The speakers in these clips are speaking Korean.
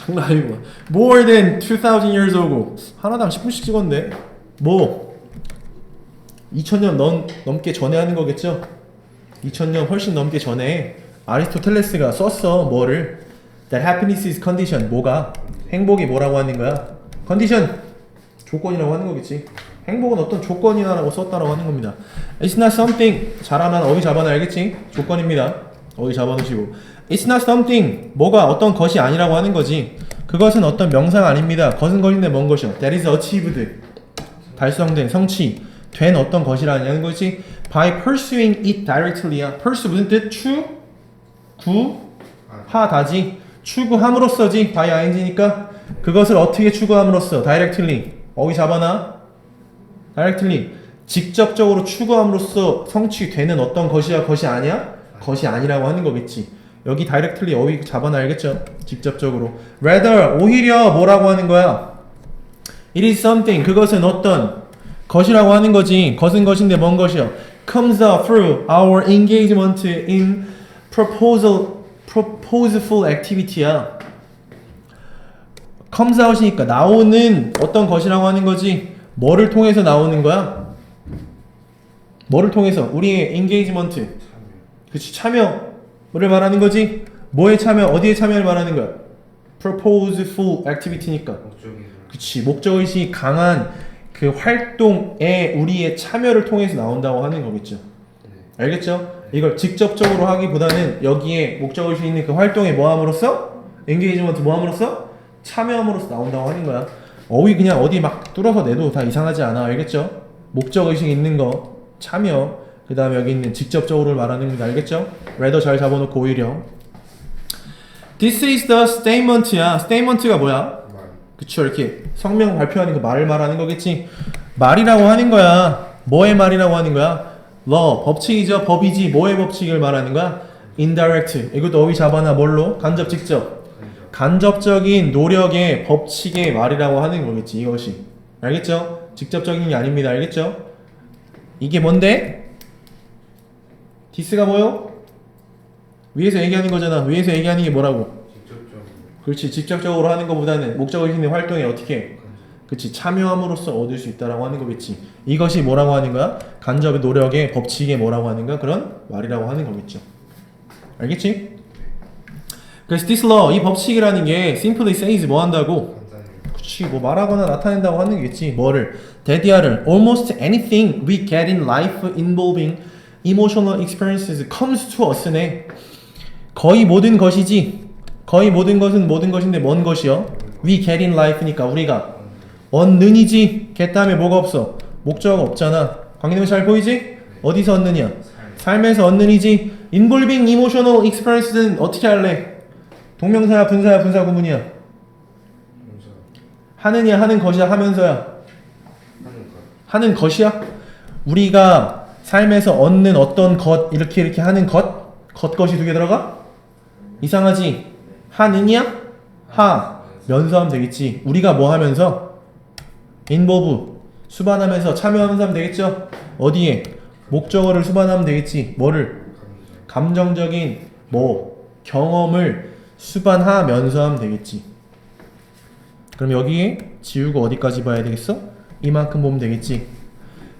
장난 아니고 more than 2000 years ago. 하나당 10분씩 찍었는데 뭐 2000년 넘, 넘게 전에 하는 거겠죠? 2000년 훨씬 넘게 전에 아리스토텔레스가 썼어 뭐를. That happiness is condition. 뭐가? 행복이 뭐라고 하는 거야? Condition. 조건이라고 하는 거겠지. 행복은 어떤 조건이나라고 썼다라고 하는 겁니다. It's not something. 잘하면 어휘 잡아놔 알겠지? 조건입니다. 어휘 잡아놓으시고 it's not something 뭐가 어떤 것이 아니라고 하는 거지. 그것은 어떤 명상 아닙니다. 것은 것인데 뭔 것이요? That is achieved. 달성된 성취 된 어떤 것이라는 것이 by pursuing it directly야 pursue 무슨 뜻? 추? 구? 하다지. 추구함으로써지. By ing니까 그것을 어떻게 추구함으로써? Directly. 어기 잡아놔? Directly. 직접적으로 추구함으로써 성취되는 어떤 것이야? 것이 아니야? 것이 아니라고 하는 거겠지 여기 directly 어휘 잡아놔 알겠죠? 직접적으로 rather 오히려 뭐라고 하는 거야? It is something 그것은 어떤 것이라고 하는 거지 것은 것인데 뭔 것이요 comes out through our engagement in proposal proposeful activity야 comes out이니까 나오는 어떤 것이라고 하는 거지 뭐를 통해서 나오는 거야 뭐를 통해서 우리의 engagement 그치 참여 를 말하는 거지? 뭐에 참여 어디에 참여를 말하는 거야? Proposeful activity니까. 그치 목적의식이 강한 그 활동에 우리의 참여를 통해서 나온다고 하는 거겠죠. 네. 알겠죠? 이걸 직접적으로 하기보다는 여기에 목적의식이 있는 그 활동에 뭐함으로써 엔게이지먼트 뭐함으로써 참여함으로써 나온다고 하는 거야. 어휘 그냥 어디 막 뚫어서 내도 다 이상하지 않아. 알겠죠? 목적의식이 있는 거 참여 그 다음에 여기 있는 직접적으로를 말하는 거 알겠죠? rather 잘 잡아놓고 오히려. This is the statement야. Statement가 뭐야? 말 그쵸 이렇게 성명 발표하는 그 말을 말하는 거겠지. 말이라고 하는 거야. 뭐의 말이라고 하는 거야? law 법칙이죠. 법이지. 뭐의 법칙을 말하는 거야? Indirect. 이것도 어휘 잡아놔. 뭘로? 간접 직접 간접. 간접적인 노력의 법칙의 말이라고 하는 거겠지 이것이. 알겠죠? 직접적인 게 아닙니다. 알겠죠? 이게 뭔데 디스가 뭐요? 위에서 얘기하는 거잖아. 위에서 얘기하는 게 뭐라고? 직접적으로. 그렇지. 직접적으로 하는 것보다는 있는 활동에 어떻게? 그렇지. 참여함으로써 얻을 수 있다라고 하는 거겠지. 이것이 뭐라고 하는 거야? 간접의 노력의 법칙에 뭐라고 하는 거야? 그런 말이라고 하는 거겠죠. 알겠지? 그래서 law 이 법칙이라는 게 simply says 뭐 한다고? 그렇지 뭐 말하거나 나타낸다고 하는 게겠지. 뭐를? 대디아를. almost anything we get in life involving emotional experiences comes to us네 거의 모든 것이지. 거의 모든 것은 모든 것인데 뭔 것이요? We get in life니까 우리가. 얻는이지. Get 다음에 뭐가 없어? 목적 없잖아. 관계되면 잘 보이지? 어디서 얻느냐? 삶에서 얻는이지. involving emotional experiences는 어떻게 할래? 동명사야 분사야 분사 구문이야? 하느냐 하는 것이야 하면서야? 하는 것이야? 우리가 삶에서 얻는 어떤 것 이렇게 이렇게 하는 것 겉것이 두 개 들어가? 이상하지? 하느냐 하. 면서하면 되겠지. 우리가 뭐 하면서? 인보브 수반하면서 참여하면서 하면 되겠죠? 어디에? 목적어를 수반하면 되겠지. 뭐를? 감정 감정적인 뭐 경험을 수반하면서 하면 되겠지. 그럼 여기에 지우고 어디까지 봐야 되겠어? 이만큼 보면 되겠지.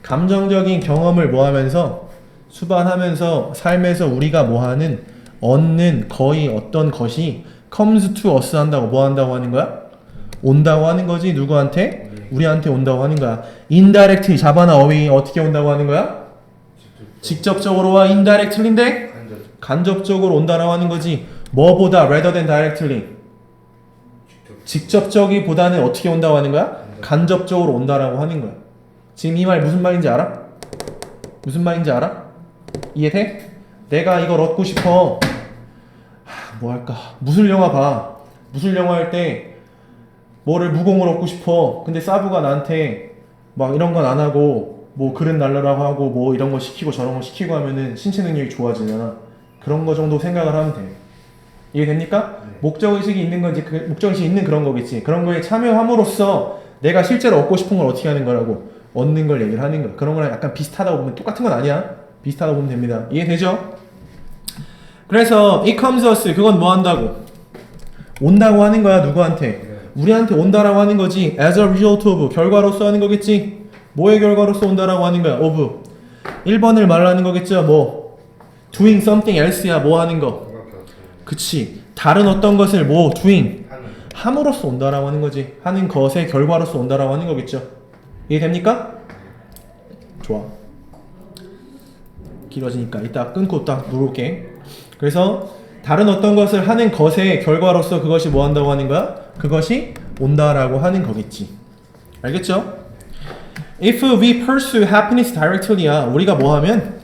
감정적인 경험을 뭐 하면서 수반하면서 삶에서 우리가 뭐 하는 얻는 거의 어떤 것이 comes to us 한다고 뭐 한다고 하는 거야? 온다고 하는 거지 누구한테? 우리한테 온다고 하는 거야. indirect 잡아나 어휘 어떻게 온다고 하는 거야? 직접 직접적으로와 간접 간접적으로 온다라고 하는 거지 뭐보다 rather than directly 직접 직접적이보다는 어떻게 온다고 하는 거야? 간접적으로 온다라고 하는 거야 지금 이 말 무슨 말인지 알아? 무슨 말인지 알아? 이해돼? 내가 이걸 얻고 싶어 하, 뭐 할까 무술 영화 봐 무술 영화 할 때 뭐를 무공을 얻고 싶어 근데 사부가 나한테 막 이런 건 안 하고 뭐 그릇 날라라고 하고 뭐 이런 거 시키고 저런 거 시키고 하면은 신체 능력이 좋아지잖아 그런 거 정도 생각을 하면 돼 이해됩니까? 네. 목적의식이 있는 건지 그 목적의식이 있는 그런 거겠지 그런 거에 참여함으로써 내가 실제로 얻고 싶은 걸 어떻게 하는 거라고 얻는 걸 얘기를 하는 거야 그런 거랑 약간 비슷하다고 보면 똑같은 건 아니야 비슷하다고 보면 됩니다 이해되죠? 그래서 it comes us 그건 뭐 한다고 온다고 하는 거야 누구한테? 네. 우리한테 온다라고 하는 거지. as a result of 결과로서 하는 거겠지. 뭐의 결과로서 온다라고 하는 거야? of 1번을 말하는 거겠죠. 뭐 doing something else야. 뭐 하는 거. 그치. 다른 어떤 것을 뭐 doing. 함으로써 온다라고 하는 거지. 하는 것의 결과로서 온다라고 하는 거겠죠. 이해됩니까? 좋아. 길어지니까 이따 끊고 딱 누를게. 그래서 다른 어떤 것을 하는 것의 결과로서 그것이 뭐 한다고 하는 거야? 그것이 온다라고 하는 거겠지. 알겠죠? If we pursue happiness directly야. 우리가 뭐 하면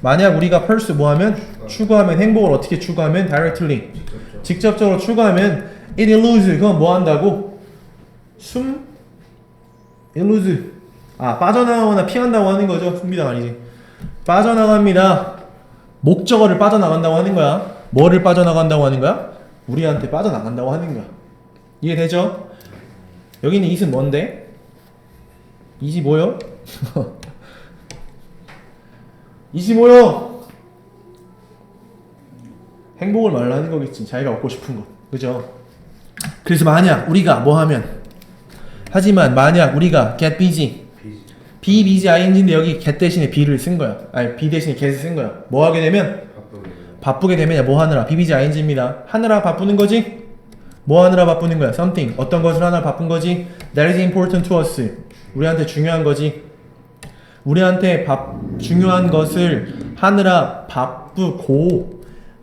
만약 우리가 pursue 뭐 하면 추구하면 행복을 어떻게 추구하면 directly 직접적. 직접적으로 추구하면 it eludes 그건 뭐 한다고? 숨 eludes 아 빠져나가거나 피한다고 하는 거죠 숨비당 아니지 빠져나갑니다 목적어를 빠져나간다고 하는 거야 뭐를 빠져나간다고 하는 거야? 우리한테 빠져나간다고 하는 거야 이해되죠? 여기는 it은 뭔데? it이 뭐요? it이 뭐요? 행복을 말하는 거겠지. 자기가 얻고 싶은 거. 그죠? 그래서 만약 우리가 뭐 하면 하지만 만약 우리가 get busy be busy ing인데 여기 get 대신에 be를 쓴 거야. 아니 be 대신에 get을 쓴 거야. 뭐 하게 되면 바쁘게. 되면 뭐 하느라 be busy ing입니다. 하느라 바쁘는 거지. 뭐 하느라 바쁘는 거야? something 어떤 것을 하느라 바쁜 거지. that is important to us. 우리한테 중요한 거지. 우리한테 밥, 중요한 것을 하느라 바쁘고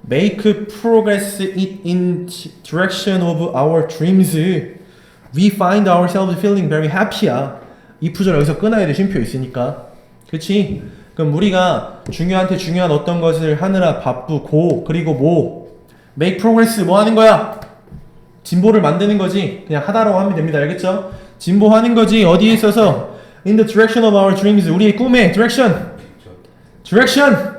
make progress in direction of our dreams. We find ourselves feeling very happy야. 이 구절 여기서 끊어야 돼. 쉼표 있으니까. 그치? 그럼 우리가 중요한테 중요한 어떤 것을 하느라 바쁘고 그리고 뭐 make progress 뭐 하는 거야? 진보를 만드는 거지. 그냥 하다라고 하면 됩니다. 알겠죠? 진보하는 거지. 어디에 있어서 in the direction of our dreams. 우리의 꿈의 direction. direction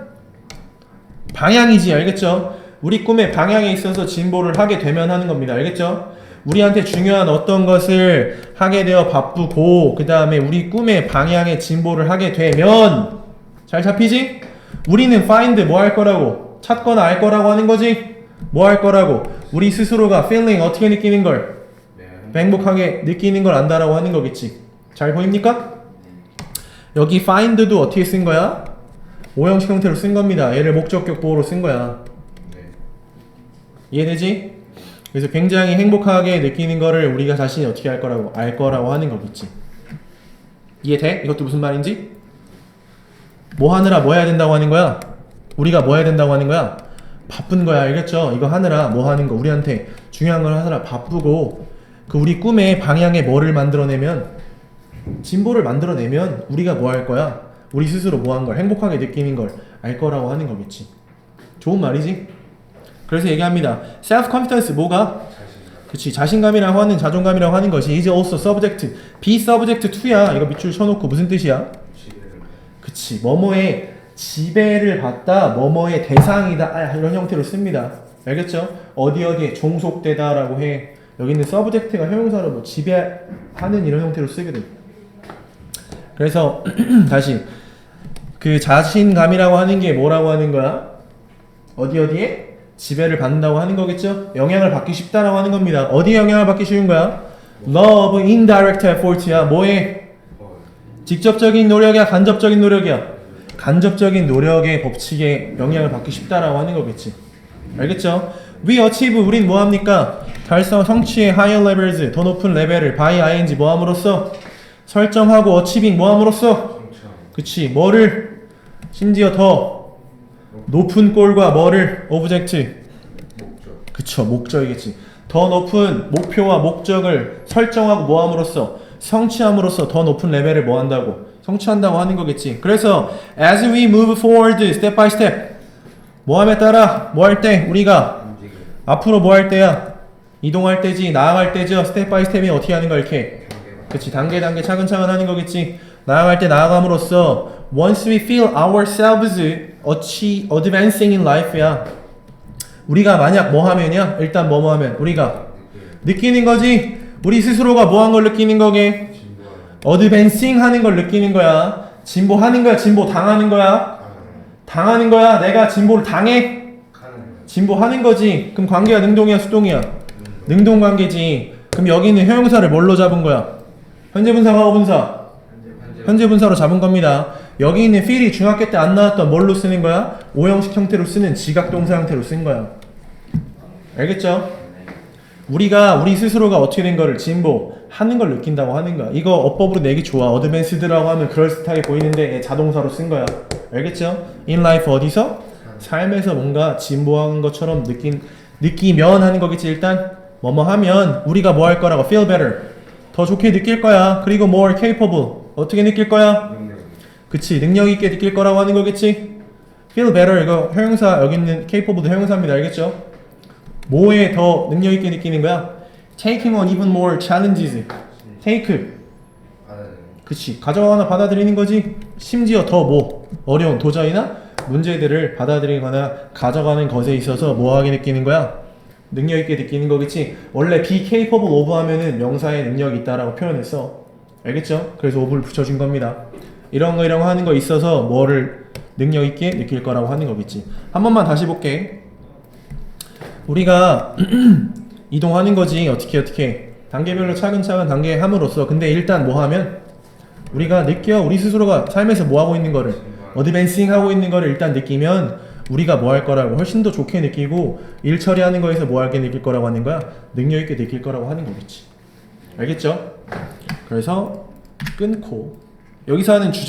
방향이지 알겠죠? 우리 꿈의 방향에 있어서 진보를 하게 되면 하는 겁니다 알겠죠? 우리한테 중요한 어떤 것을 하게 되어 바쁘고 그 다음에 우리 꿈의 방향에 진보를 하게 되면 잘 잡히지? 우리는 find 뭐 할 거라고 찾거나 알 거라고 하는 거지 뭐 할 거라고 우리 스스로가 feeling 어떻게 느끼는 걸 네. 행복하게 느끼는 걸 안다라고 하는 거겠지 잘 보입니까? 여기 find도 어떻게 쓴 거야? 오형식 형태로 쓴 겁니다. 얘를 목적격 보호로 쓴 거야. 네. 이해되지? 그래서 굉장히 행복하게 느끼는 거를 우리가 자신이 어떻게 할 거라고 알 거라고 하는 거겠지. 이해돼? 이것도 무슨 말인지? 뭐 하느라 뭐 해야 된다고 하는 거야? 우리가 뭐 해야 된다고 하는 거야? 바쁜 거야, 알겠죠? 이거 하느라 뭐 하는 거 우리한테 중요한 걸 하느라 바쁘고 그 우리 꿈의 방향에 뭐를 만들어내면 진보를 만들어내면 우리가 뭐 할 거야? 우리 스스로 뭐 한 걸 행복하게 느끼는 걸 알 거라고 하는 거겠지. 좋은 말이지? 그래서 얘기합니다. self confidence 뭐가? 그치 자신감이라고 하는 자존감이라고 하는 것이 is also subject be subject to야 이거 밑줄 쳐놓고 무슨 뜻이야? 그치 뭐뭐의 지배를 받다 뭐뭐의 대상이다 아, 이런 형태로 씁니다 알겠죠? 어디 어디에 종속되다 라고 해 여기는 subject가 형용사로 뭐 지배하는 이런 형태로 쓰게 돼 그래서 다시 그 자신감이라고 하는 게 뭐라고 하는 거야? 어디 어디에 지배를 받는다고 하는 거겠죠? 영향을 받기 쉽다라고 하는 겁니다. 어디에 영향을 받기 쉬운 거야? Love indirect effort야. 어. 직접적인 노력이야, 간접적인 노력이야. 간접적인 노력의 법칙에 영향을 받기 쉽다라고 하는 거겠지. 알겠죠? We achieve 우린 뭐 합니까? 달성 성취의 higher levels 더 높은 레벨을 by ing 뭐 함으로써 설정하고 achieving 뭐 함으로써. 그치 뭐를 심지어 더 높은 골과 뭐를 오브젝트. 그쵸 목적이겠지 더 높은 목표와 목적을 설정하고 뭐함으로써 성취함으로써 더 높은 레벨을 뭐 한다고 성취한다고 하는 거겠지 그래서 as we move forward step by step 뭐함에 따라 뭐 할 때 우리가. 앞으로 뭐 할 때야 이동할 때지 나아갈 때죠 스텝 바이 스텝이 어떻게 하는 거 이렇게. 그치 단계 단계 차근차근 하는 거겠지 나아갈 때 나아감으로써 once we feel ourselves achieve, advancing in life야 우리가 만약 뭐 하면이야 일단 뭐뭐 하면 우리가. 느끼는 거지 우리 스스로가 뭐 한 걸 느끼는 거게. 어드밴싱 하는 걸 느끼는 거야 진보하는 거야 진보 당하는 거야. 당하는 거야 내가 진보를 당해. 진보하는 거지 그럼 관계가 능동이야 수동이야. 능동 관계지. 그럼 여기 있는 형용사를 뭘로 잡은 거야? 현재 분사, 과거 분사. 현재 분사로 잡은 겁니다. 여기 있는 feel이 중학교 때 안 나왔던 뭘로 쓰는 거야? 오형식 형태로 쓰는 지각 동사 형태로 쓴 거야. 알겠죠? 우리가 우리 스스로가 어떻게 된 거를 진보 하는 걸 느낀다고 하는 거야. 이거 어법으로 내기 좋아. 어드밴스드라고 하면 그럴듯하게 보이는데 얘 자동사로 쓴 거야. 알겠죠? in life 어디서? 삶에서 뭔가 진보하는 것처럼 느낀 느끼면 하는 거겠지. 일단 뭐뭐 하면 우리가 뭐 할 거라고 feel better. 더 좋게 느낄 거야. 그리고 more capable. 어떻게 느낄 거야? 그치 능력 있게 느낄 거라고 하는 거겠지? Feel better 이거 형용사 여기 있는 capable도 형용사입니다. 알겠죠? 뭐에 더 능력 있게 느끼는 거야? Taking on even more challenges. Take. 그치 가져가거나 받아들이는 거지? 심지어 더 뭐? 어려운 도전이나 문제들을 받아들이거나 가져가는 것에 있어서 뭐하게 느끼는 거야? 능력 있게 느끼는 거겠지? 원래 be capable of 하면은 명사에 능력이 있다라고 표현했어. 알겠죠? 그래서 of를 붙여준 겁니다 이런 거 이런 거 하는 거 있어서 뭐를 능력 있게 느낄 거라고 하는 거겠지. 한 번만 다시 볼게. 우리가 이동하는 거지. 어떻게 어떻게. 단계별로 차근차근 단계 함으로써. 근데 일단 뭐 하면 우리가 느껴 우리 스스로가 삶에서 뭐 하고 있는 거를 어드밴싱 하고 있는 거를 일단 느끼면 우리가 뭐 할 거라고 훨씬 더 좋게 느끼고 일 처리하는 거에서 뭐 할게 느낄 거라고 하는 거야? 능력 있게 느낄 거라고 하는 거겠지. 알겠죠? 그래서 끊고 여기서 하는 주제